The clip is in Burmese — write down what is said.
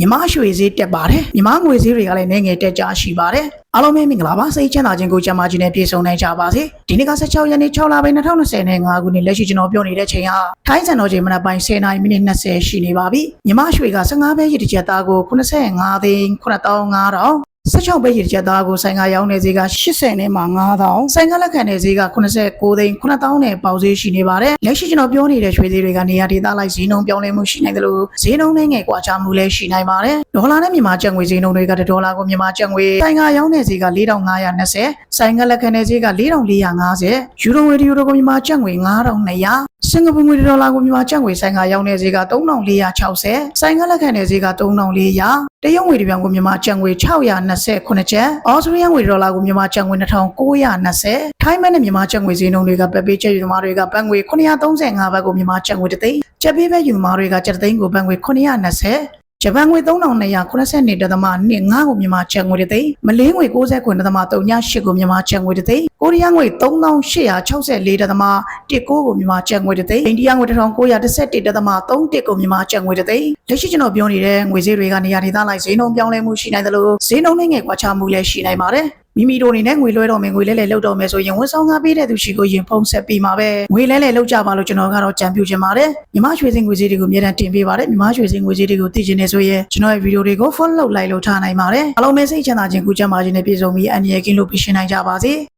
မြမရွှေဈေးတက်ပါတယ်မြမငွေဈေးတွေကလည်းနေငယ်တက်ကြရှိပါတယ်အားလုံးပဲမင်္ဂလာပါစိတ်ချမ်းသာခြင်းကိုကြံပါခြင်းနဲ့ပြည့်စုံနိုင်ကြပါစေဒီနေ့က16ရက်နေ့6လပိုင်း2025ခုနှစ်လက်ရှိကျွန်တော်ပြောနေတဲ့ချိန်ဟာထိုင်းစံတော်ချိန်မနက်ပိုင်း10:00နာရီမိနစ်20ရှိနေပါပြီမြမရွှေက15ပဲရည်တစ်ချက်သားကို85သိန်း9500 16ပဲရည်ချက်သားကိုဆိုင်ကရောင်းနေဈေးက80နဲ့မှ9000ဆိုင်ကလက်ခံနေဈေးက89သိန်း9000နဲ့ပေါက်ဈေးရှိနေပါတယ်လက်ရှိကျွန်တော်ပြောနေတဲ့ရွှေဈေးတွေကနေရာဒေသလိုက်ဈေးနှုန်းပြောင်းလဲမှုရှိနိုင်တယ်လို့ဈေးနှုန်းနဲ့ငယ်ကွာခြားမှုလည်းရှိနိုင်ပါတယ်ဒေါ်လာနဲ့မြန်မာကျပ်ငွေဈေးနှုန်းတွေကဒေါ်လာကိုမြန်မာကျပ်ငွေဆိုင်ကရောင်းနေဈေးက4520ဆိုင်ကလက်ခံနေဈေးက4450ယူရိုငွေတယူရိုကိုမြန်မာကျပ်ငွေ9200စင်ကာပူငွေဒေါ်လာကိုမြန်မာကျပ်ငွေဆိုင်ကရောင်းနေဈေးက3460ဆိုင်ကလက်ခံနေဈေးက3400 တရုတ်ငွေတစ်ပြောင်းကိုမြန်မာကျပ်ငွေ629ကျပ်အော်စတြေးလျငွေဒေါ်လာကိုမြန်မာကျပ်ငွေ2920ထိုင်းမက်နဲ့မြန်မာကျပ်ငွေဈေးနှုန်းတွေကပတ်ပေးချက်ယူသမားတွေကဘတ်ငွေ935ဘတ်ကိုမြန်မာကျပ်ငွေတစ်သိန်းကျပ်ပေးပဲယူသမားတွေကကျပ်တစ်သိန်းကိုဘတ်ငွေ920ဂျပန်ငွေ3282တသမ25ကိုမြန်မာကျပ်ငွေတစ်သိန်းမလေးငွေ69တသမ38ကိုမြန်မာကျပ်ငွေတစ်သိန်း ကိုရီးယားငွေ3864တသမ19ကိုမြန်မာကျပ်ငွေတစ်သိန်းအိန္ဒိယငွေ1911တသမ31ကိုမြန်မာကျပ်ငွေတစ်သိန်းလက်ရှိကျွန်တော်ပြောနေတဲ့ငွေဈေးတွေကနေရာဒေသလိုက်ဈေးနှုန်းပြောင်းလဲမှုရှိနိုင်တယ်လို့ဈေးနှုန်းနဲ့ငယ်ကွာခြားမှုလည်းရှိနိုင်ပါတယ်မိမိတို့အနေနဲ့ငွေလွှဲတော့မယ်ငွေလဲလဲလောက်တော့မယ်ဆိုရင်ဝန်ဆောင်ကားပေးတဲ့သူရှိကိုရင်ဖုံးဆက်ပြီးမှာပဲငွေလဲလဲလောက်ကြပါလို့ကျွန်တော်ကတော့ကြံပြူချင်ပါတယ်မြမရွှေစင်ငွေစည်းတွေကိုအမြဲတမ်းတင်ပေးပါတယ်မြမရွှေစင်ငွေစည်းတွေကိုသိချင်နေဆိုရင်ကျွန်တော်ရဲ့ဗီဒီယိုတွေကို follow လိုက်လို့ထားနိုင်ပါတယ်အားလုံးပဲစိတ်ချမ်းသာခြင်းကူးချမ်းပါခြင်းနဲ့ပြည့်စုံပြီးအန္တရာယ်ကင်းလို့ပြည့်ရှင်းနိုင်ကြပါစေ